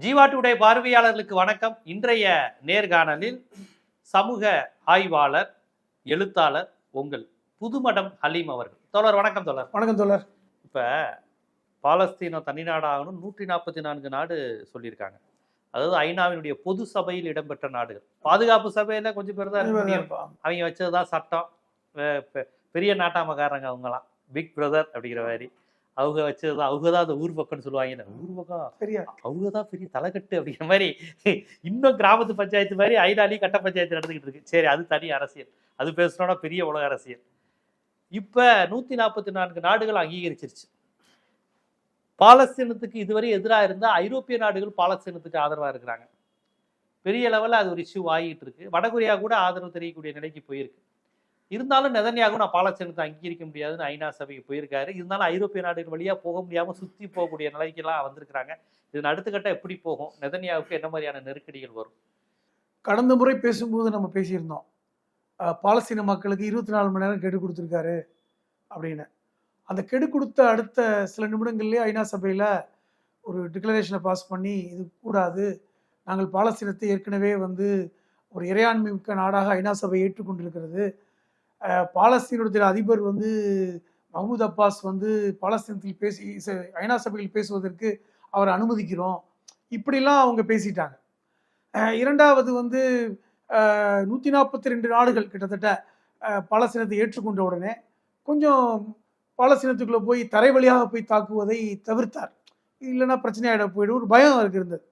ஜீவாட்டுடைய பார்வையாளர்களுக்கு வணக்கம். இன்றைய நேர்காணலில் சமூக ஆய்வாளர் எழுத்தாளர் உங்கள் புதுமடம் ஹலீம் அவர்கள். தோழர் வணக்கம் தோழர். வணக்கம் தோழர். இப்ப பாலஸ்தீனம் தனிநாடாகணும் நூற்றி நாற்பத்தி நான்கு நாடு சொல்லியிருக்காங்க. அதாவது ஐநாவினுடைய பொது சபையில் இடம்பெற்ற நாடுகள். பாதுகாப்பு சபையில கொஞ்சம் பேர் தான் அவங்க வச்சதுதான் சட்டம். வே- பெ- பெரிய நாட்டாமக்காரங்க அவங்கலாம் பிக் பிரதர் அப்படிங்கிற மாதிரி. அவங்க வச்சதுதான் அவங்க தான் அந்த ஊர் பக்கம்னு சொல்லுவாங்க. ஊர் பக்கம் அவங்க தான் பெரிய தலைக்கட்டு அப்படிங்கிற மாதிரி இன்னும் கிராமத்து பஞ்சாயத்து மாதிரி ஐநாலையும் கட்ட பஞ்சாயத்து நடந்துகிட்டு இருக்கு. சரி அது தனி அரசியல். அது பேசணும்னா பெரிய உலக அரசியல். இப்ப நூத்தி நாற்பத்தி நான்கு நாடுகள் அங்கீகரிச்சிருச்சு. பாலஸ்தீனத்துக்கு இதுவரை எதிராக இருந்த ஐரோப்பிய நாடுகள் பாலஸ்தீனத்துக்கு ஆதரவா இருக்கிறாங்க. பெரிய லெவல்ல அது ஒரு இஷ்யூ ஆகிட்டு இருக்கு. வடகொரியா கூட ஆதரவு தெரியக்கூடிய நிலைக்கு போயிருக்கு. இருந்தாலும் நெதன்யாகும் நான் பாலஸ்தீனத்தை அங்கீகரிக்க முடியாதுன்னு ஐநா சபைக்கு போயிருக்காரு. இருந்தாலும் ஐரோப்பிய நாடுகள் வழியாக போக முடியாமல் சுற்றி போகக்கூடிய நிலைக்கெல்லாம் வந்திருக்கிறாங்க. இதன் அடுத்த கட்டம் எப்படி போகும்? நெதன்யாவுக்கு என்ன மாதிரியான நெருக்கடிகள் வரும்? கடந்த முறை பேசும்போது நம்ம பேசியிருந்தோம். பாலஸ்தீன மக்களுக்கு இருபத்தி நாலு மணி நேரம் கெடு கொடுத்துருக்காரு அப்படின்னு. அந்த கெடு கொடுத்த அடுத்த சில நிமிடங்கள்லேயே ஐநா சபையில் ஒரு டிக்ளரேஷனை பாஸ் பண்ணி இது கூடாது. நாங்கள் பாலஸ்தீனத்தை ஏற்கனவே வந்து ஒரு இறையாண்மை மிக்க நாடாக ஐநா சபை ஏற்றுக்கொண்டிருக்கிறது. பாலஸ்தீனுடைய அதிபர் வந்து மஹமூத் அப்பாஸ் வந்து பாலஸ்தீனத்தில் பேசி ச- ஐநா சபையில் பேசுவதற்கு அவரை அனுமதிக்கிறோம். இப்படிலாம் அவங்க பேசிட்டாங்க. இரண்டாவது வந்து நூற்றி நாற்பத்தி ரெண்டு நாடுகள் கிட்டத்தட்ட பாலஸ்தீனத்தை ஏற்றுக்கொண்ட உடனே கொஞ்சம் பாலஸ்தீனத்துக்குள்ளே போய் தரை வழியாக போய் தாக்குவதை தவிர்த்தார். இல்லைன்னா பிரச்சனையாயிட போயிடும் ஒரு பயம் அவருக்கு இருந்தது.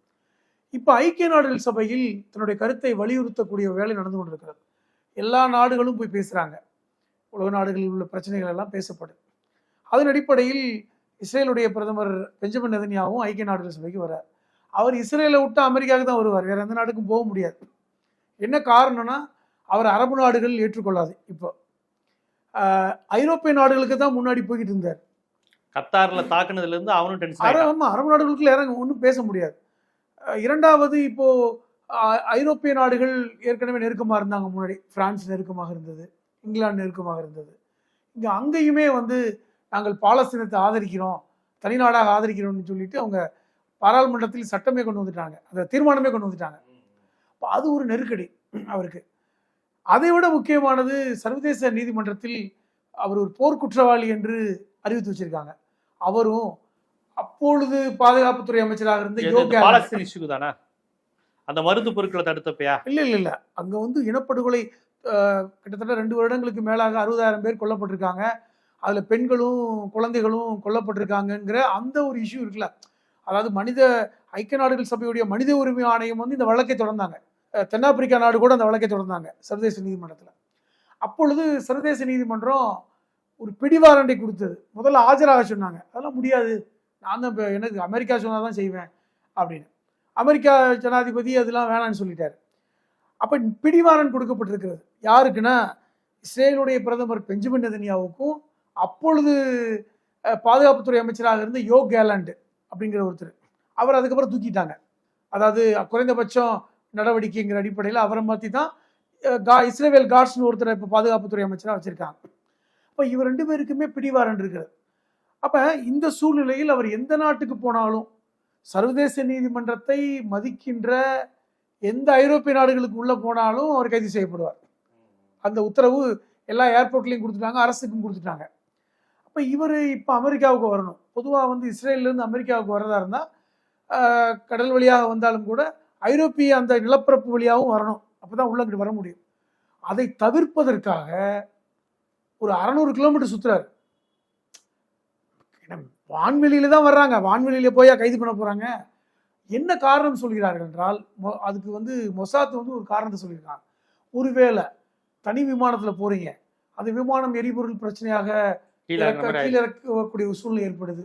இப்போ ஐக்கிய நாடுகள் சபையில் தன்னுடைய கருத்தை வலியுறுத்தக்கூடிய வேலை நடந்து கொண்டிருக்கிறது. எல்லா நாடுகளும் போய் பேசுகிறாங்க உலக நாடுகளில் உள்ள பிரச்சனைகள் எல்லாம் பேசப்படுது அதன் அடிப்படையில் இஸ்ரேலுடைய பிரதமர் பெஞ்சமின் நெதன்யாவும் ஐக்கிய நாடுகள் சபைக்கு வரார் அவர் இஸ்ரேலை விட்டு அமெரிக்காவுக்கு தான் வருவார். வேற எந்த நாட்டுக்கும் போக முடியாது. என்ன காரணம்னா அவர் அரபு நாடுகள் ஏற்றுக்கொள்ளாது இப்போ. ஐரோப்பிய நாடுகளுக்கு தான் முன்னாடி போய்கிட்டு இருந்தார். கத்தார்ல தாக்குனதுல இருந்து அவனும் டென்ஷன் அரபு நாடுகளுக்குள்ள இறங்க ஒன்றும் பேச முடியாது. இரண்டாவது இப்போ ஆஹ் ஐரோப்பிய நாடுகள் ஏற்கனவே நெருக்கமாக இருந்தாங்க முன்னாடி. பிரான்ஸ் நெருக்கமாக இருந்தது இங்கிலாந்து நெருக்கமாக இருந்தது. இங்கே அங்கேயுமே வந்து நாங்கள் பாலஸ்தீனத்தை ஆதரிக்கிறோம் தனிநாடாக ஆதரிக்கிறோம்னு சொல்லிட்டு அவங்க பாராளுமன்றத்தில் சட்டமே கொண்டு வந்துட்டாங்க. அந்த தீர்மானமே கொண்டு வந்துட்டாங்க. அப்ப அது ஒரு நெருக்கடி அவருக்கு. அதை விட முக்கியமானது சர்வதேச நீதிமன்றத்தில் அவர் ஒரு போர்க்குற்றவாளி என்று அறிவித்து வச்சிருக்காங்க. அவரும் அப்பொழுது பாதுகாப்புத்துறை அமைச்சராக இருந்த யோகா அந்த மருந்து பொருட்களை தடுத்தப்பையா? இல்ல இல்ல இல்ல. அங்க வந்து இனப்படுகொலை கிட்டத்தட்ட ரெண்டு வருடங்களுக்கு மேலாக அறுபதாயிரம் பேர் கொல்லப்பட்டிருக்காங்க. அதுல பெண்களும் குழந்தைகளும் கொல்லப்பட்டிருக்காங்கங்கிற அந்த ஒரு இஷ்யூ இருக்குல்ல. அதாவது மனித ஐக்கிய நாடுகள் சபையுடைய மனித உரிமை ஆணையம் வந்து இந்த வழக்கை தொடர்ந்தாங்க. தென்னாப்பிரிக்கா நாடு கூட அந்த வழக்கை தொடர்ந்தாங்க சர்வதேச நீதிமன்றத்தில். அப்பொழுது சர்வதேச நீதிமன்றம் ஒரு பிடிவாரண்டை கொடுத்தது. முதல்ல ஆஜராக சொன்னாங்க. அதெல்லாம் முடியாது. நான் தான் எனக்கு அமெரிக்கா சொன்னால் தான் செய்வேன் அப்படின்னு. அமெரிக்கா ஜனாதிபதி அதெல்லாம் வேணான்னு சொல்லிட்டார். அப்போ பிடிவாரன் கொடுக்கப்பட்டிருக்கிறது. யாருக்குன்னா இஸ்ரேலுடைய பிரதமர் பெஞ்சமின் நெதன்யாவுக்கும் அப்பொழுது பாதுகாப்புத்துறை அமைச்சராக இருந்த யோ கேலாண்டு அப்படிங்கிற ஒருத்தர். அவர் அதுக்கப்புறம் தூக்கிட்டாங்க. அதாவது குறைந்தபட்சம் நடவடிக்கைங்கிற அடிப்படையில் அவரை மாற்றி தான் கா இஸ்ரேவேல் காட்ஸ்னு ஒருத்தரை இப்போ பாதுகாப்புத்துறை அமைச்சராக வச்சுருக்காங்க. அப்போ இவர் ரெண்டு பேருக்குமே பிடிவாரன் இருக்கிறது அப்போ இந்த சூழ்நிலையில் அவர் எந்த நாட்டுக்கு போனாலும் சர்வதேச நீதிமன்றத்தை மதிக்கின்ற எந்த ஐரோப்பிய நாடுகளுக்கு உள்ளே போனாலும் அவர் கைது செய்யப்படுவார். அந்த உத்தரவு எல்லா ஏர்போர்ட்லையும் கொடுத்துட்டாங்க அரசுக்கும் கொடுத்துட்டாங்க. அப்போ இவர் இப்போ அமெரிக்காவுக்கு வரணும். பொதுவாக வந்து இஸ்ரேல்லேருந்து அமெரிக்காவுக்கு வரதா இருந்தால் கடல் வழியாக வந்தாலும் கூட ஐரோப்பிய அந்த நிலப்பரப்பு வழியாகவும் வரணும். அப்போ தான் உள்ள வர முடியும். அதை தவிர்ப்பதற்காக ஒரு அறநூறு கிலோமீட்டர் சுற்றுறாரு வான்வெளியில தான் வர்றாங்க. வான்வெளியில போயா கைது பண்ண போறாங்க. என்ன காரணம் சொல்கிறார்கள் என்றால் அதுக்கு வந்து மொசாத் வந்து ஒரு காரணத்தை சொல்லியிருக்காங்க ஒருவேளை தனி விமானத்துல போறீங்க. அந்த விமானம் எரிபொருள் பிரச்சனையாக இறக்கக்கூடிய சூழ்நிலை ஏற்படுது.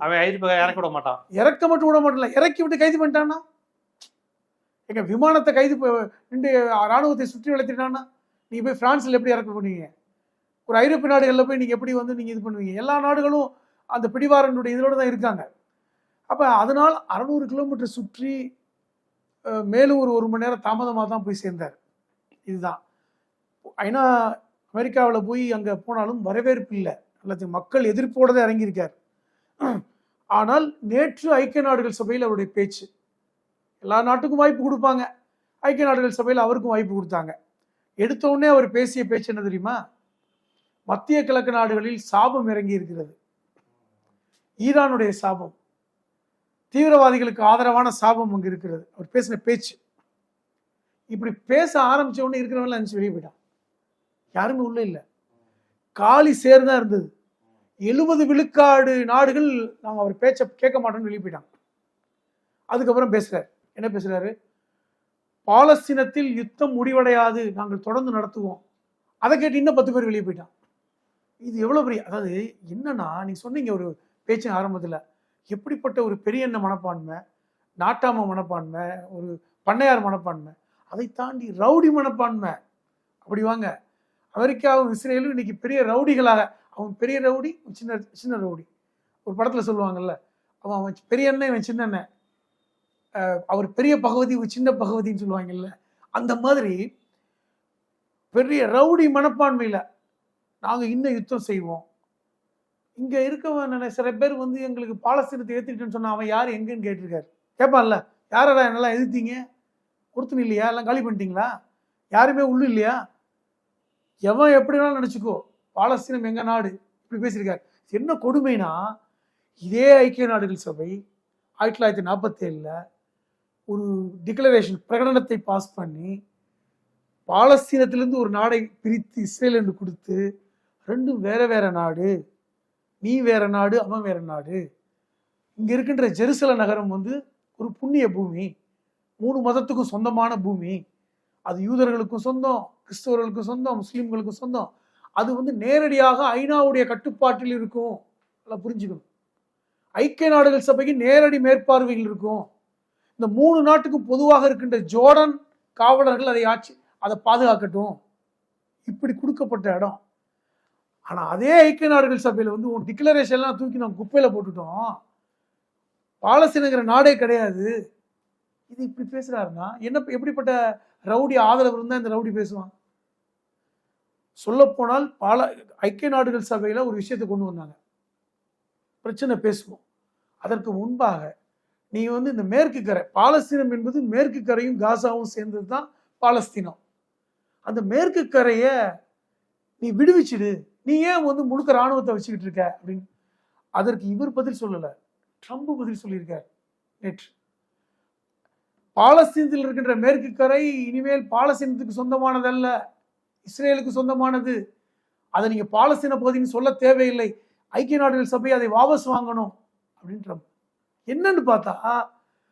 இறக்க விட மாட்டான். இறக்க மட்டும் விட மாட்டல இறக்கி விட்டு கைது பண்ணிட்டான்னா? எங்க விமானத்தை கைது நின்று ராணுவத்தை சுற்றி வளைத்திட்டான்னா நீங்க போய் பிரான்ஸ்ல எப்படி இறக்க பண்ணுவீங்க ஒரு ஐரோப்பிய நாடுகளில் போய் நீங்க எப்படி வந்து நீங்க இது பண்ணுவீங்க? எல்லா நாடுகளும் அந்த பிடிவாரனுடைய இதோட தான் இருக்காங்க. அப்போ அதனால் அறநூறு கிலோமீட்டர் சுற்றி மேலும் ஒரு ஒரு மணி நேரம் தாமதமாக தான் போய் சேர்ந்தார். இதுதான். ஐநா அமெரிக்காவில் போய் அங்கே போனாலும் வரவேற்பு இல்லை. அல்லது மக்கள் எதிர்ப்போட தான் இறங்கியிருக்கார். ஆனால் நேற்று ஐக்கிய நாடுகள் சபையில் அவருடைய பேச்சு. எல்லா நாட்டுக்கும் வாய்ப்பு கொடுப்பாங்க. ஐக்கிய நாடுகள் சபையில் அவருக்கும் வாய்ப்பு கொடுத்தாங்க. எடுத்தோடனே அவர் பேசிய பேச்சு என்ன தெரியுமா? மத்திய கிழக்கு நாடுகளில் சாபம் இறங்கி இருக்கிறது ஈரானுடைய சாபம். தீவிரவாதிகளுக்கு ஆதரவான சாபம் அங்கே இருக்கிறது. அவர் பேசின பேச்சு. இப்படி பேச ஆரம்பித்த உடனே இருக்கிறவங்க அஞ்சு வெளியே போயிட்டான் யாருமே உள்ள இல்லை. காலி சேர் தான் இருந்தது. எழுபது விழுக்காடு நாடுகள் நாங்கள் அவர் பேச்சை கேட்க மாட்டோம்னு வெளியே போயிட்டாங்க. அதுக்கப்புறம் பேசுகிறார் என்ன பேசுகிறாரு பாலஸ்தீனத்தில் யுத்தம் முடிவடையாது. நாங்கள் தொடர்ந்து நடத்துவோம். அதை கேட்டு இன்னும் பத்து பேர் வெளியே போயிட்டான் இது எவ்வளோ பெரிய அதாவது என்னன்னா நீங்கள் சொன்னீங்க ஒரு பேச்சின் ஆரம்பத்தில் எப்படிப்பட்ட ஒரு பெரிய எண்ண மனப்பான்மை நாட்டாம மனப்பான்மை ஒரு பண்ணையார் மனப்பான்மை அதை தாண்டி ரவுடி மனப்பான்மை. அப்படி வாங்க. அமெரிக்காவும் இஸ்ரேலும் இன்னைக்கு பெரிய ரவுடிகளாக அவன் பெரிய ரவுடி சின்ன சின்ன ரவுடி. ஒரு படத்தில் சொல்லுவாங்கல்ல அவன் அவன் பெரிய அண்ணன் இவன் சின்ன அண்ணன். அவர் பெரிய பகவதி சின்ன பகவதின்னு சொல்லுவாங்கல்ல அந்த மாதிரி பெரிய ரவுடி மனப்பான்மையில் நாங்கள் இன்னும் யுத்தம் செய்வோம். இங்கே இருக்கவன் சில பேர் வந்து எங்களுக்கு பாலஸ்தீனத்தை ஏற்றுக்கிட்டேன்னு சொன்னால் அவன் யார் எங்கேன்னு கேட்டிருக்காரு. கேட்பான்ல யாரடா என்னெல்லாம் எதிர்த்தீங்க? ஒருத்தன் இல்லையா? எல்லாம் காலி பண்ணிட்டீங்களா? யாருமே உள்ளு இல்லையா? எவன் எப்படி வேணாலும் நினச்சிக்கோ பாலஸ்தீனம் எங்கள் நாடு? இப்படி பேசியிருக்காரு. என்ன கொடுமைனா இதே ஐக்கிய நாடுகள் சபை ஆயிரத்தி தொள்ளாயிரத்தி நாற்பத்தேழில் ஒரு டிக்ளரேஷன் பிரகடனத்தை பாஸ் பண்ணி பாலஸ்தீனத்திலேருந்து ஒரு நாடை பிரித்து இஸ்ரேல் என்று கொடுத்து ரெண்டும் வேற வேற நாடு. நீ வேற நாடு அவன் வேற நாடு. இங்கே இருக்கின்ற ஜெருசல நகரம் வந்து ஒரு புண்ணிய பூமி. மூணு மதத்துக்கும் சொந்தமான பூமி. அது யூதர்களுக்கும் சொந்தம் கிறிஸ்தவர்களுக்கும் சொந்தம் முஸ்லீம்களுக்கும் சொந்தம். அது வந்து நேரடியாக ஐநாவுடைய கட்டுப்பாட்டில் இருக்கும். எல்லாம் புரிஞ்சுக்கணும். ஐக்கிய நாடுகள் சபைக்கு நேரடி மேற்பார்வையில் இருக்கும். இந்த மூணு நாட்டுக்கும் பொதுவாக இருக்கின்ற ஜோர்டன் காவலர்கள் அதை ஆட்சி அதை பாதுகாக்கட்டும். இப்படி கொடுக்கப்பட்ட இடம். ஆனால் அதே ஐக்கிய நாடுகள் சபையில் வந்து உன் டிக்ளரேஷன்லாம் தூக்கி நம்ம குப்பையில் போட்டுட்டோம். பாலஸ்தீனுங்கிற நாடே கிடையாது. இது இப்படி பேசுகிறாருன்னா என்ன எப்படிப்பட்ட ரவுடி ஆதரவு இருந்தால் இந்த ரவுடி பேசுவான்? சொல்லப்போனால் பால ஐக்கிய நாடுகள் சபையில் ஒரு விஷயத்தை கொண்டு வந்தாங்க. பிரச்சனை பேசுவோம். அதற்கு முன்பாக நீ வந்து இந்த மேற்கு கரை பாலஸ்தீனம் என்பது மேற்கு கரையும் காசாவும் சேர்ந்தது தான் பாலஸ்தீனம். அந்த மேற்கு கரையை நீ விடுவிச்சிடு. நீ ஏன் வந்து முழுக்க ராணுவத்தை வச்சுக்கிட்டு இருக்க? அப்படின்னு. அதற்கு இவர் பதில் சொல்லல. ட்ரம்ப் பதில் சொல்லியிருக்கார். நேற்று. பாலஸ்தீனத்தில் இருக்கின்ற மேற்கு கரை இனிமேல் பாலஸ்தீனத்துக்கு சொந்தமானதல்ல. இஸ்ரேலுக்கு சொந்தமானது. அதை நீங்க பாலஸ்தீன பகுதின்னு சொல்ல தேவையில்லை. ஐக்கிய நாடுகள் சபை அதை வாபஸ் வாங்கணும். அப்படின்னு ட்ரம்ப் என்னன்னு பார்த்தா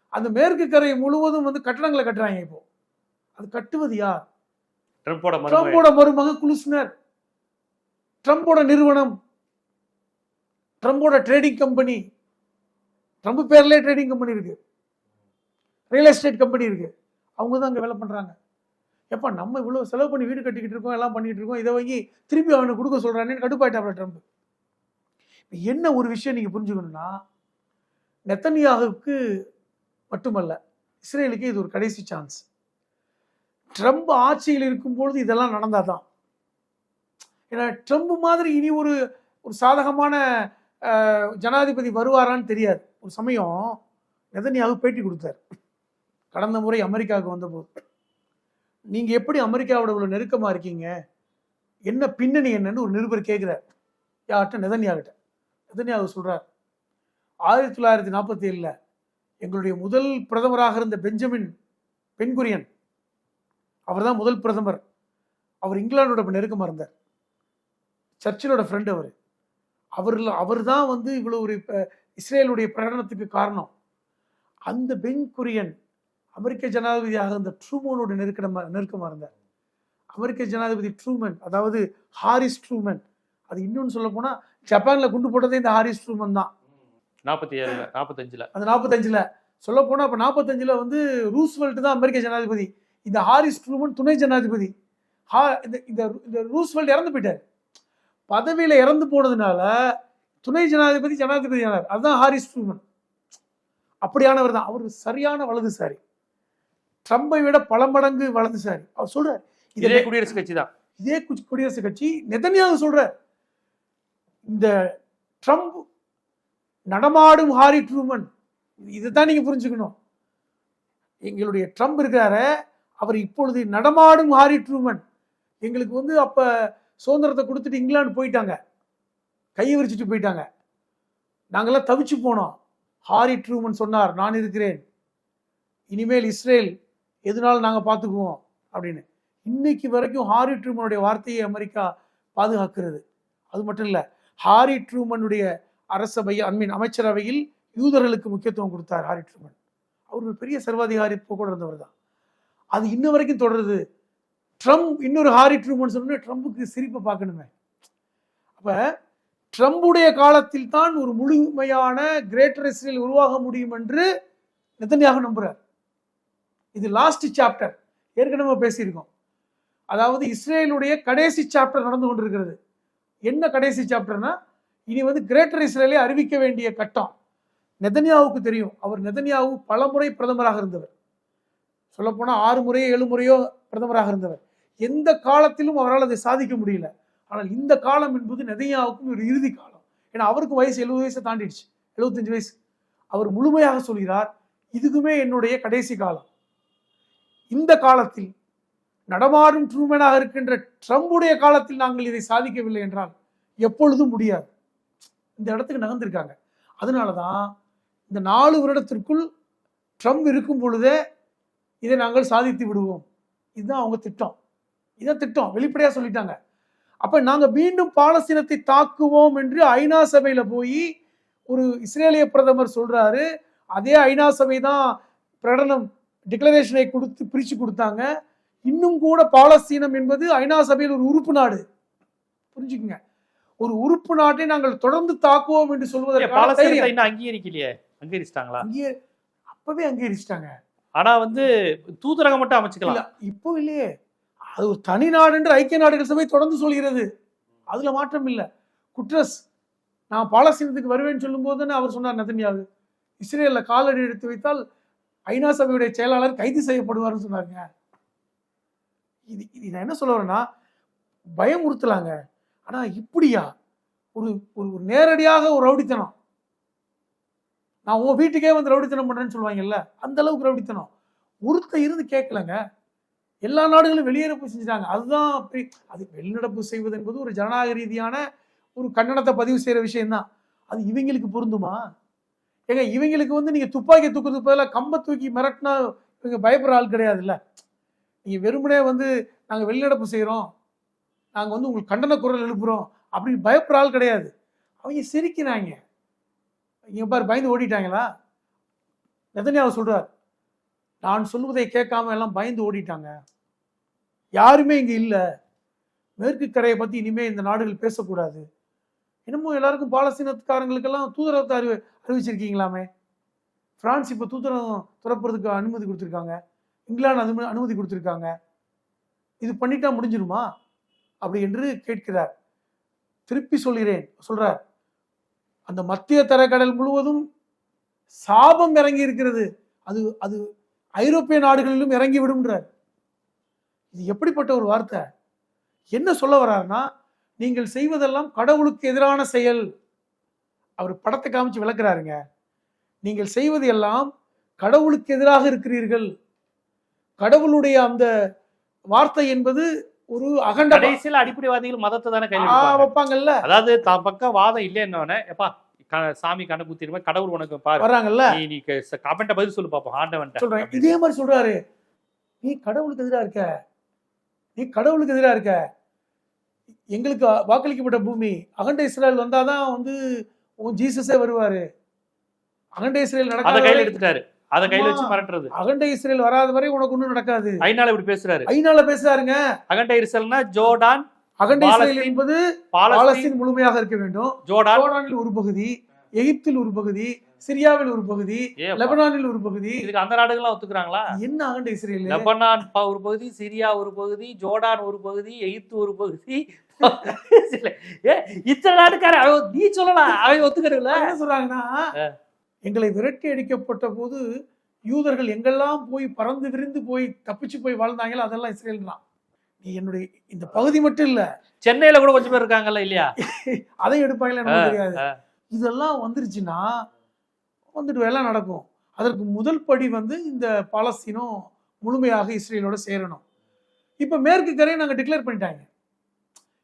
அந்த மேற்கு கரை முழுவதும் வந்து கட்டடங்களை கட்டுறாங்க இப்போ. அது கட்டுவது யார்? ட்ரம்ப்போட மருமக குலுஸ்னர். ட்ரம்போட நிறுவனம் ட்ரம்போட ட்ரேடிங் கம்பெனி ட்ரம்ப் பேர்லேயே ட்ரேடிங் கம்பெனி இருக்கு. ரியல் எஸ்டேட் கம்பெனி இருக்கு. அவங்க தான் அங்கே வேலை பண்ணுறாங்க எப்போ நம்ம இவ்வளோ செலவு பண்ணி வீடு கட்டிக்கிட்டு இருக்கோம் எல்லாம் பண்ணிகிட்டு இருக்கோம் இதை வாங்கி திருப்பி அவனுக்கு கொடுக்க சொல்கிறானேன்னு கடுப்பாயிட்டாப்ல ட்ரம்ப். என்ன ஒரு விஷயம் நீங்கள் புரிஞ்சுக்கணும்னா நெத்தனியாகுக்கு மட்டுமல்ல இஸ்ரேலுக்கு இது ஒரு கடைசி சான்ஸ் ட்ரம்ப் ஆட்சியில் இருக்கும்பொழுது இதெல்லாம் நடந்தாதான். ஏன்னா ட்ரம்ப் மாதிரி இனி ஒரு ஒரு சாதகமான ஜனாதிபதி வருவாரான்னு தெரியாது. ஒரு சமயம் நெதன்யாவு பேட்டி கொடுத்தார். கடந்த முறை அமெரிக்காவுக்கு வந்தபோது. நீங்கள் எப்படி அமெரிக்காவோட இவ்வளோ நெருக்கமாக இருக்கீங்க? என்ன பின்னணி என்னன்னு ஒரு நிருபர் கேட்குறார் யார்கிட்ட? நெதன்யாகிட்ட. நெதன்யாவு சொல்கிறார் ஆயிரத்தி தொள்ளாயிரத்தி நாற்பத்தி ஏழில் எங்களுடைய முதல் பிரதமராக இருந்த பெஞ்சமின் பென்குரியன் அவர்தான் முதல் பிரதமர். அவர் இங்கிலாந்தோட நெருக்கமாக இருந்தார். சர்ச்சிலோட ஃப்ரெண்ட் அவர். அவர்ல அவர் தான் வந்து இவ்வளவு ஒரு இப்ப இஸ்ரேலுடைய பிரகடனத்துக்கு காரணம். அந்த பென் குரியன் அமெரிக்க ஜனாதிபதியாக இருந்த ட்ரூமனோட நெருக்கமா நெருக்கமா இருந்தார். அமெரிக்க ஜனாதிபதி ட்ரூமன் அதாவது ஹாரிஸ் ட்ரூமன். அது இன்னொன்னு சொல்ல போனா ஜப்பான்ல குண்டு போட்டதே இந்த ஹாரிஸ் ட்ரூமன் தான். நாற்பத்தி ஏழுல நாற்பத்தஞ்சுல அந்த நாற்பத்தஞ்சுல சொல்ல போனா அப்ப நாற்பத்தஞ்சுல வந்து ரூஸ்வெல்ட் தான் அமெரிக்க ஜனாதிபதி. இந்த ஹாரிஸ் ட்ரூமன் துணை ஜனாதிபதி. ஹா இந்த இந்த ரூஸ்வெல்ட் இறந்து போயிட்டார். பதவியில இறந்து போனதுனால துணை ஜனாதிபதி ஜனாதிபதி ஆனார். அதுதான் ஹாரிஸ் ட்ரூமன் அப்படியானவர் தான். அவர் சரியான வலதுசாரி. ட்ரம்பை விட பல மடங்கு வலதுசாரி. அவர் சொல்றார் இதே இதே குடியரசு கட்சி தான். இதே குடியரசுக் கட்சி. நெதன்யாகு சொல்றார் இந்த ட்ரம்ப் நடமாடும் ஹாரி ட்ரூமன் இதுதான் நீங்க புரிஞ்சுக்கணும். எங்களுடைய ட்ரம்ப் இருக்கிறாரு அவர் இப்பொழுது நடமாடும் ஹாரி ட்ரூமன் எங்களுக்கு வந்து அப்ப சுதந்திரத்தை கொடுத்துட்டு இங்கிலாந்து போயிட்டாங்க. கையை விரிச்சிட்டு போயிட்டாங்க. நாங்கள்லாம் தவிச்சு போனோம். ஹாரி ட்ரூமன் சொன்னார் நான் இருக்கிறேன். இனிமேல் இஸ்ரேல் எதுனாலும் நாங்கள் பார்த்துக்குவோம். அப்படின்னு. இன்னைக்கு வரைக்கும் ஹாரி ட்ரூமனுடைய வார்த்தையை அமெரிக்கா பாதுகாக்கிறது. அது மட்டும் இல்லை ஹாரி ட்ரூமனுடைய அரசபை ஐ மீன் அமைச்சரவையில் யூதர்களுக்கு முக்கியத்துவம் கொடுத்தார் ஹாரி ட்ரூமன். அவர் ஒரு பெரிய சர்வாதிகாரி போக்கோடு கூட இருந்தவர் தான். அது இன்ன வரைக்கும் தொடருது. ட்ரம்ப் இன்னொரு ஹாரி ட்ரூமன் சொன்னா ட்ரம்புக்கு சிரிப்பை பார்க்கணுமே. அப்போ ட்ரம்புடைய காலத்தில் தான் ஒரு முழுமையான கிரேட்டர் இஸ்ரேல் உருவாக முடியும் என்று நெத்தனியாக நம்புகிறார் இது லாஸ்ட் சாப்டர் ஏற்கனவே பேசியிருக்கோம். அதாவது இஸ்ரேலுடைய கடைசி சாப்டர் நடந்து கொண்டிருக்கிறது. என்ன கடைசி சாப்டர்னா இனி வந்து கிரேட்டர் இஸ்ரேலை அறிவிக்க வேண்டிய கட்டம். நெதன்யாவுக்கு தெரியும். அவர் நெதன்யாவு பல முறை பிரதமராக இருந்தவர். சொல்லப்போனால் ஆறு முறையோ ஏழு முறையோ பிரதமராக இருந்தவர். எந்த காலத்திலும் அவரால் அதை சாதிக்க முடியல. ஆனால் இந்த காலம் என்பது நெதையாவுக்கும் ஒரு இறுதி காலம். ஏன்னா அவருக்கு வயசு எழுபது வயசை தாண்டிடுச்சு. எழுபத்தஞ்சு வயசு. அவர் முழுமையாக சொல்கிறார் இதுக்குமே என்னுடைய கடைசி காலம். இந்த காலத்தில் நடமாடும் ட்ரூமேனாக இருக்கின்ற ட்ரம்புடைய காலத்தில் நாங்கள் இதை சாதிக்கவில்லை என்றால் எப்பொழுதும் முடியாது. இந்த இடத்துக்கு நகர்ந்திருக்காங்க. அதனால தான் இந்த நாலு வருடத்திற்குள் ட்ரம்ப் இருக்கும் பொழுதே இதை நாங்கள் சாதித்து விடுவோம். இதுதான் அவங்க திட்டம். இதான் திட்டம் வெளிப்படையாக சொல்லிட்டாங்க. அப்போ நாங்கள் மீண்டும் பாலஸ்தீனத்தை தாக்குவோம் என்று ஐநா சபையில் போய் ஒரு இஸ்ரேலிய பிரதமர் சொல்றாரு. அதே ஐநா சபை தான் பிரகடனம் டிக்ளரேஷனை கொடுத்து பிரித்து கொடுத்தாங்க. இன்னும் கூட பாலஸ்தீனம் என்பது ஐநா சபையில் ஒரு உறுப்பு நாடு. புரிஞ்சுக்குங்க. ஒரு உறுப்பு நாட்டை நாங்கள் தொடர்ந்து தாக்குவோம் என்று இன்னும் அங்கீகரிக்கலையே? அங்கீகரிச்சிட்டாங்களா? அங்கேயே அப்பவே அங்கீகரிச்சிட்டாங்க. ஆனா வந்து தூதரகம் மட்டும் அமைச்சுக்கலாம். இப்போ இல்லையே. அது ஒரு தனி நாடு என்று ஐக்கிய நாடுகள் சபை தொடர்ந்து சொல்கிறது. அதில் மாற்றம் இல்லை. குட்ரஸ் நான் பாலஸ்தீனத்துக்கு வருவேன்னு சொல்லும்போது தானே அவர் சொன்னார் நெதன்யாகு. இஸ்ரேலில் காலடி எடுத்து வைத்தால் ஐநா சபையுடைய செயலாளர் கைது செய்யப்படுவார்னு சொன்னாருங்க. இது இது நான் என்ன சொல்ல வரேன்னா பயமுறுத்தலாங்க ஆனால் இப்படியா? ஒரு ஒரு நேரடியாக ஒரு ரவுடித்தனம். நான் உன் வீட்டுக்கே வந்து ரவுடித்தனம் பண்ணுறேன்னு சொல்லுவாங்கல்ல அந்த அளவுக்கு ரவுடித்தனம். ஒருத்த இருந்து கேட்கலங்க. எல்லா நாடுகளும் வெளியேறப்பு செஞ்சிட்டாங்க செஞ்சுட்டாங்க. அதுதான் அப்படி அது வெளிநடப்பு செய்வது என்பது ஒரு ஜனநாயக ரீதியான ஒரு கண்டனத்தை பதிவு செய்கிற விஷயம்தான். அது இவங்களுக்கு பொருந்துமா? ஏங்க இவங்களுக்கு வந்து நீங்கள் துப்பாக்கி தூக்குறதுக்கு பதிலாக கம்பை தூக்கி மிரட்டினா இவங்க பயப்படுற ஆள் கிடையாதுல்ல? நீங்கள் வெறுமனே வந்து நாங்கள் வெளிநடப்பு செய்கிறோம் நாங்கள் வந்து உங்களுக்கு கண்டன குரல் எழுப்புகிறோம் அப்படின்னு பயப்படுற ஆள் கிடையாது. அவங்க சிரிக்கிறாங்க. இங்கே பாரு பயந்து ஓடிட்டாங்களா? நெதன்யாவு சொல்கிறார் நான் சொல்வதை கேட்காம எல்லாம் பயந்து ஓடிட்டாங்க. யாருமே இங்கே இல்லை. மேற்கு கரையை பற்றி இனிமேல் இந்த நாடுகள் பேசக்கூடாது. என்னமோ எல்லாருக்கும் பாலஸ்தீனத்துக்காரங்களுக்கெல்லாம் தூதரகத்தை அறிவி அறிவிச்சிருக்கீங்களாமே? பிரான்ஸ் இப்போ தூதரகம் துறப்புறதுக்கு அனுமதி கொடுத்துருக்காங்க. இங்கிலாந்து அனுமதி அனுமதி கொடுத்துருக்காங்க. இது பண்ணிட்டா முடிஞ்சிருமா? அப்படி என்று கேட்கிறார். திருப்பி சொல்கிறேன். சொல்றார். அந்த மத்திய தரைக்கடல் முழுவதும் சாபம் இறங்கி இருக்கிறது அது அது ஐரோப்பிய நாடுகளிலும் இறங்கி விடும்ன்றார் இது எப்படிப்பட்ட ஒரு வார்த்தை? என்ன சொல்ல வர்றாருன்னா நீங்கள் செய்வதெல்லாம் கடவுளுக்கு எதிரான செயல். அவர் படத்தை காமிச்சு விளக்குறாருங்க. நீங்கள் செய்வது எல்லாம் கடவுளுக்கு எதிராக இருக்கிறீர்கள். கடவுளுடைய அந்த வார்த்தை என்பது ஒரு அகண்ட கடைசியில அடிப்படைவாதிகள் மதத்தை தானே. வைப்பாங்கல்ல? அதாவது தான் பக்கம் வாதம் இல்லைன்னொடனே எப்பா சாமி கண்ணை குத்திருமே கடவுள் உனக்கு பாரு. வர்றாங்கல்ல? நீ நீ கமெண்ட பதில் சொல்லு பாப்போம் ஆண்டவன்ட்ட. சொல்றேன். இதே மாதிரி சொல்றாரு. நீ கடவுளுக்கு எதிரா இருக்க. நீ கடவுளுக்கு எதிரா இருக்க. எங்களுக்கு வாக்களிக்கப்பட்ட பூமி. அகண்ட இஸ்ரேல் வந்தாதான் வந்து உன் ஜீசஸே வருவாரு. அகண்ட இஸ்ரேல் நடக்காத கையில எடுத்துட்டாரு. அத கையில வச்சு. மிரட்டுறது. அகண்ட இஸ்ரேல் வராத வரை உனக்கு ஒண்ணும் நடக்காது. ஐநால இப்படி பேசுறாரு. ஐநால பேசுறாருங்க. அகண்ட இருசல்னா ஜோர்டான் அகண்ட இஸ்ரேல் என்பது பாலஸ்தீன் முழுமையாக இருக்க வேண்டும். ஜோர்டான். ஜோர்டானில் ஒரு பகுதி எகிப்தில் ஒரு பகுதி சிரியாவில் ஒரு பகுதி. லெபனானில் ஒரு பகுதி. இதுக்கு அந்த நாடுகள்லாம் ஒத்துக்குறாங்களா? என்ன அகண்ட இஸ்ரேல்? லெபனான் ஒரு பகுதி சிரியா ஒரு பகுதி ஜோர்டான் ஒரு பகுதி எகிப்து ஒரு பகுதி. இத்தனை நாட்டுக்கார நீ சொல்லலாம் அவன் ஒத்துக்கிறதுல. என்ன சொல்றாங்கன்னா எங்களை விரட்டி அடிக்கப்பட்ட போது யூதர்கள் எங்கெல்லாம் போய் பறந்து விரிந்து போய் தப்பிச்சு போய் வாழ்ந்தாங்களோ அதெல்லாம் இஸ்ரேல் தான் நீ என்னுடைய இந்த பகுதி மட்டும் இல்ல. சென்னையில கூட கொஞ்சம் பேர் இருக்காங்கல்ல இல்லையா? அதையும் எடுப்பாங்களா எனக்கு தெரியாது. இதெல்லாம் வந்துருச்சுன்னா வந்துட்டு எல்லாம் நடக்கும். அதற்கு முதல் படி வந்து இந்த பாலஸ்தீனம் முழுமையாக இஸ்ரேலோட சேரணும். இப்போ மேற்கு கரையை நாங்கள் டிக்ளேர் பண்ணிட்டாங்க.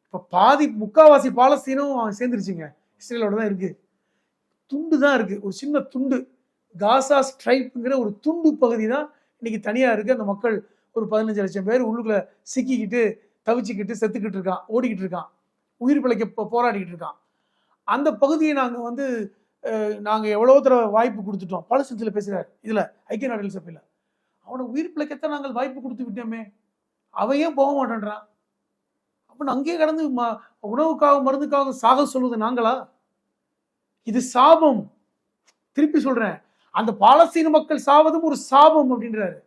இப்போ பாதி முக்காவாசி பாலஸ்தீனம் சேர்ந்துருச்சுங்க. இஸ்ரேலோட தான் இருக்கு. துண்டு தான் இருக்கு. ஒரு சின்ன துண்டு. காசா ஸ்ட்ரைப்புங்கிற ஒரு துண்டு பகுதி தான் இன்னைக்கு தனியா இருக்கு. அந்த மக்கள் ஒரு பதினஞ்சு லட்சம் பேர் உள்ளுக்குள்ளே சிக்கிக்கிட்டு தவிச்சுக்கிட்டு செத்துக்கிட்டு இருக்கான் ஓடிக்கிட்டு இருக்கான். உயிர் பிழைக்க இப்போ போராடிக்கிட்டு இருக்கான். அந்த பகுதியை நாங்கள் வந்து நாங்கள் எவ்வளோ தடவை வாய்ப்பு கொடுத்துட்டோம். பாலஸ்தீனத்தில் பேசுகிறார் இதில் ஐக்கிய நாடுகள் சபையில். அவனை உயிர் பிழைக்கத்தான் நாங்கள் வாய்ப்பு கொடுத்து விட்டோமே. அவன் ஏன் போக மாட்டேன்றான்? அப்போ அங்கேயே கடந்து ம- உணவுக்காக மருந்துக்காக சாக சொல்வது நாங்களா? இது சாபம். திருப்பி சொல்கிறேன் அந்த பாலஸ்தீன மக்கள் சாவதும் ஒரு சாபம் அப்படின்றாரு.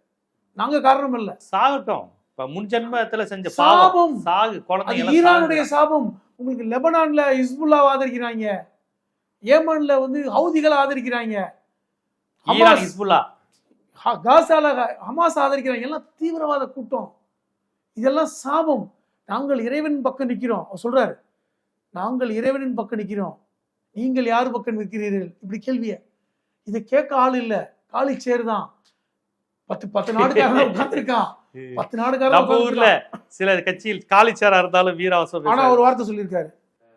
நாங்க காரணம் இல்ல. சாகட்டும். இப்ப முன் ஜென்மத்துல செஞ்ச சாபம். சாகு அது குழந்தைங்க ஈரானுடைய சாபம். உங்களுக்கு லெபனான்ல ஹிஸ்புல்லா ஆதரிக்கிறாங்க. ஏமன்ல வந்து ஹவுதிகளை ஆதரிக்கிறாங்க. Iran Hezbollah. காசால ஹமாஸ் ஆதரிக்கிறாங்க. எல்லாம் தீவிரவாத கூட்டம். இதெல்லாம் சாபம். நாங்கள் இறைவன் பக்கம் நிக்கிறோம். அவர் சொல்றாரு. நாங்கள் இறைவனின் பக்கம் நிக்கிறோம். நீங்கள் யார் பக்கம் நிற்கிறீர்கள்? இப்படி கேள்விய. இதை கேட்க ஆள் இல்ல. காலி சேர் தான். பத்து பத்து நாடுக்காரன் உட்கார்ந்திருக்கான். பத்து நாடுக்காரன் நம்ம ஊர்ல. சில கட்சியில் காலிச்சாரா இருந்தாலும் வீராவசம் ஆனா. ஒரு வார்த்தை சொல்லியிருக்காரு.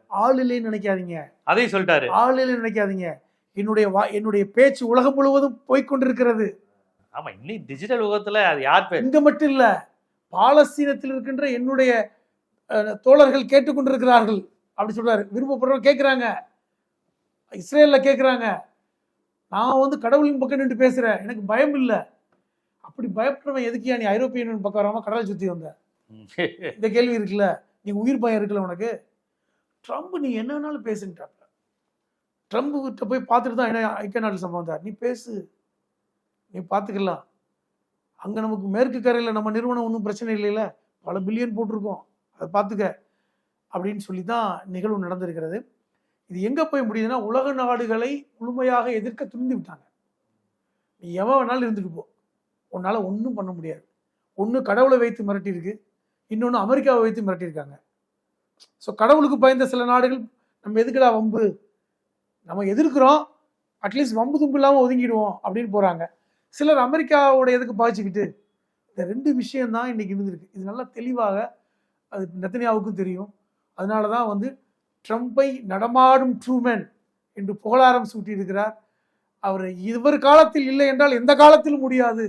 ஆள் இல்லைன்னு நினைக்காதீங்க. அதையும் சொல்லிட்டாரு. ஆள் இல்லைன்னு நினைக்காதீங்க. என்னுடைய வா என்னுடைய பேச்சு உலகம் முழுவதும் போய்க்கொண்டிருக்கிறது. ஆமா இன்னும் டிஜிட்டல் யுகத்துல அது யார் இங்க மட்டும் இல்ல பாலஸ்தீனத்தில் இருக்கின்ற என்னுடைய தோழர்கள் கேட்டுக்கொண்டிருக்கிறார்கள். அப்படி சொல்றாரு. விருப்பப்படுறவங்க கேட்குறாங்க இஸ்ரேல்ல கேட்குறாங்க நான் வந்து கடவுளின் பக்கம் நின்று பேசுறேன். எனக்கு பயம் இல்லை. அப்படி பயப்படுறவன் எதுக்கியா நீ ஐரோப்பிய யூனியன் பக்கம் வராம கடலை சுத்தி வந்த? இந்த கேள்வி இருக்குல்ல? நீ உயிர் பயம் இருக்குல்ல உனக்கு? ட்ரம்ப் நீ என்ன வேணாலும் பேசுன்ட்டாப்ல. ட்ரம்ப் கிட்ட போய் பார்த்துட்டு தான் என்ன ஐக்கிய நாடு சம்பவம் வந்தார். நீ பேசு. நீ பார்த்துக்கலாம். அங்கே நமக்கு மேற்கு கரையில் நம்ம நிறுவனம் ஒன்றும் பிரச்சனை இல்லைல்ல. பல பில்லியன் போட்டிருக்கோம். அதை பார்த்துக்க. அப்படின்னு சொல்லி தான் நிகழ்வு நடந்திருக்கிறது. இது எங்கே போய் முடியுதுன்னா உலக நாடுகளை முழுமையாக எதிர்க்க துணிந்து விட்டாங்க. நீ எவன் வேணாலும் இருந்துட்டு போ. உன்னால் ஒன்றும் பண்ண முடியாது. ஒன்று கடவுளை வைத்து மிரட்டியிருக்கு இன்னொன்று அமெரிக்காவை வைத்து மிரட்டியிருக்காங்க. ஸோ கடவுளுக்கு பயந்த சில நாடுகள் நம்ம எதுக்குடா வம்பு? நம்ம எதிர்க்கிறோம் அட்லீஸ்ட் வம்பு தும்பு இல்லாமல் ஒதுங்கிடுவோம் அப்படின்னு போகிறாங்க சிலர் அமெரிக்காவோட எதுக்கு பாய்ச்சிக்கிட்டு இந்த ரெண்டு விஷயம் தான் இன்னைக்கு இருந்திருக்கு. இது நல்லா தெளிவாக அது நெத்தனியாவுக்கும் தெரியும். அதனால தான் வந்து ட்ரம்ப்பை நடமாடும் ட்ரூமேன் என்று புகழாரம் சூட்டியிருக்கிறார். அவர் இவர் காலத்தில் இல்லை என்றால் எந்த காலத்திலும் முடியாது.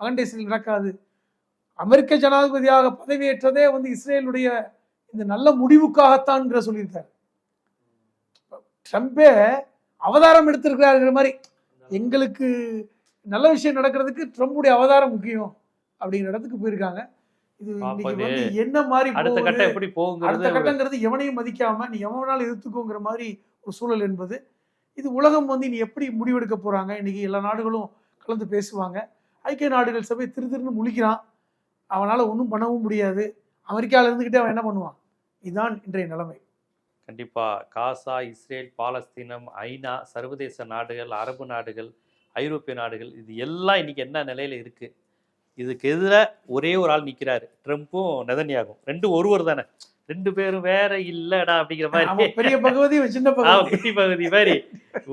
அகண்டேசில் நடக்காது. அமெரிக்க ஜனாதிபதியாக பதவியேற்றதே வந்து இஸ்ரேலுடைய இந்த நல்ல முடிவுக்காகத்தான்ங்கிற சொல்லியிருக்காரு. ட்ரம்பே அவதாரம் எடுத்திருக்கிறாருங்கிற மாதிரி எங்களுக்கு நல்ல விஷயம் நடக்கிறதுக்கு ட்ரம்புடைய அவதாரம் முக்கியம் அப்படிங்கிற இடத்துக்கு போயிருக்காங்க. இது என்ன மாதிரி அடுத்த? கட்டம் எப்படி அடுத்த போகுங்கிறது கட்டங்கிறது எவனையும் மதிக்காம நீ எவன் வேணாலும் எதிர்த்துக்கோங்கிற மாதிரி ஒரு சூழல் என்பது. இது உலகம் வந்து நீ எப்படி முடிவெடுக்க போறாங்க? இன்னைக்கு எல்லா நாடுகளும் கலந்து பேசுவாங்க. ஐக்கிய நாடுகள் சபை திரு திருன்னு முழிக்கிறான். அவனால் ஒன்றும் பண்ணவும் முடியாது. அமெரிக்காவில் இருந்துக்கிட்டே அவன் என்ன பண்ணுவான்? இதுதான் இன்றைய நிலைமை. கண்டிப்பாக காசா இஸ்ரேல் பாலஸ்தீனம் ஐநா சர்வதேச நாடுகள் அரபு நாடுகள் ஐரோப்பிய நாடுகள் இது எல்லாம் இன்னைக்கு என்ன நிலையில் இருக்குது இதுக்கு எதிராக ஒரே ஒரு ஆள் நிற்கிறாரு ட்ரம்ப்பும் நெதன்யாகும். ரெண்டும் ஒருவர் தானே? ரெண்டு பேரும் வேற இல்லடா அப்படிங்கிற மாதிரி. பெரிய பகுதி சின்ன பகுதி. குட்டி பகுதி மாதிரி.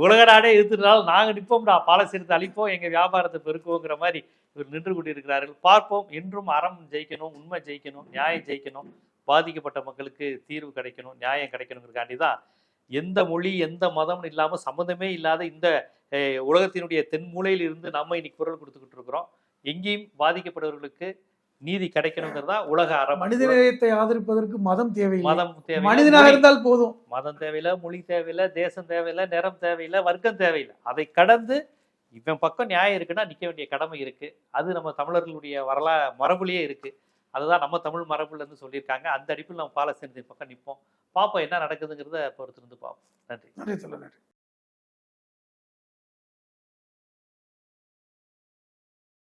உலக நாடே எதிர்த்துனாலும் நாங்க நிற்போம்டா பாலஸ்தீனத்தை அழிப்போம் எங்க வியாபாரத்தை பெருக்குவோங்கிற மாதிரி இவர் நின்று கொண்டிருக்கிறார்கள். பார்ப்போம் என்றும் அறம் ஜெயிக்கணும் உண்மை ஜெயிக்கணும் நியாயம் ஜெயிக்கணும் பாதிக்கப்பட்ட மக்களுக்கு தீர்வு கிடைக்கணும் நியாயம் கிடைக்கணுங்கிறக்காண்டி தான் எந்த மொழி எந்த மதம்னு இல்லாம சம்மந்தமே இல்லாத இந்த உலகத்தினுடைய தென் மூலையில் இருந்து நம்ம இன்னைக்கு குரல் கொடுத்துக்கிட்டு இருக்கிறோம். எங்கேயும் பாதிக்கப்படுறவர்களுக்கு நீதி கிடைக்கணுங்கிறதா உலக அறம் மனிதநேயத்தை ஆதரிப்பதற்கு மதம் தேவையில்லை. மதம் தேவையில்லை. மனிதனாக இருந்தால் போதும். மதம் தேவையில்லை மொழி தேவையில்லை தேசம் தேவையில்லை நிறம் தேவையில்லை வர்க்கம் தேவையில்லை. அதை கடந்து இவன் பக்கம் நியாயம் இருக்குன்னா நிக்க வேண்டிய கடமை இருக்கு. அது நம்ம தமிழர்களுடைய வரலா மரபுலயே இருக்கு. அதுதான் நம்ம தமிழ் மரபுல இருந்து சொல்லியிருக்காங்க. அந்த அடிப்பில் நம்ம பாலஸ்தீனத்தின் பக்கம் நிற்போம். பார்ப்போம் என்ன நடக்குதுங்கிறத பொறுத்திருந்து பார்ப்போம். நன்றி. நன்றி சொல்ல நன்றி.